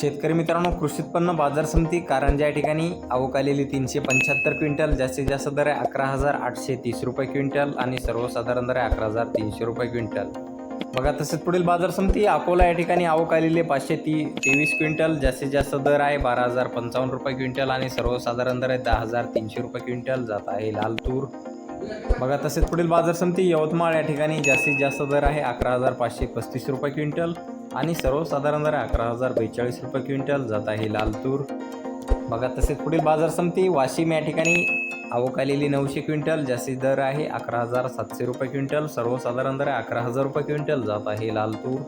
शेतकरी मित्रांनो कृषी उत्पन्न बाजार समिती कारंजा या ठिकाणी आवक आलेली तीनशे पंच्याहत्तर क्विंटल जास्तीत जास्त दर आहे अकरा हजार आठशे तीस रुपये क्विंटल आणि सर्वसाधारण दर आहे अकरा हजार तीनशे रुपये क्विंटल. बघा तसेच पुढील बाजार समिती अकोला या ठिकाणी आवक आलेली आहे पाचशे ती तेवीस क्विंटल जास्तीत जास्त दर आहे बारा हजार पंचावन्न रुपये क्विंटल आणि सर्वसाधारण दर आहे दहा हजार तीनशे रुपये क्विंटल. जात आहे लाल तूर बघा तसेच पुढील बाजार समिती यवतमाळ या ठिकाणी जास्तीत जास्त दर आहे अकरा हजार पाचशे पस्तीस रुपये क्विंटल. आणि सर्वसाधारण दर अकरा हजार बेचाळीस रुपये क्विंटल जात आहे लाल तूर बघा तसेच पुढील बाजार समिती वाशिम या ठिकाणी आवक आलेली नऊशे क्विंटल जास्तीत दर आहे अकरा हजार सातशे रुपये क्विंटल सर्वसाधारण दर अकरा हजार रुपये क्विंटल जात आहे लाल तूर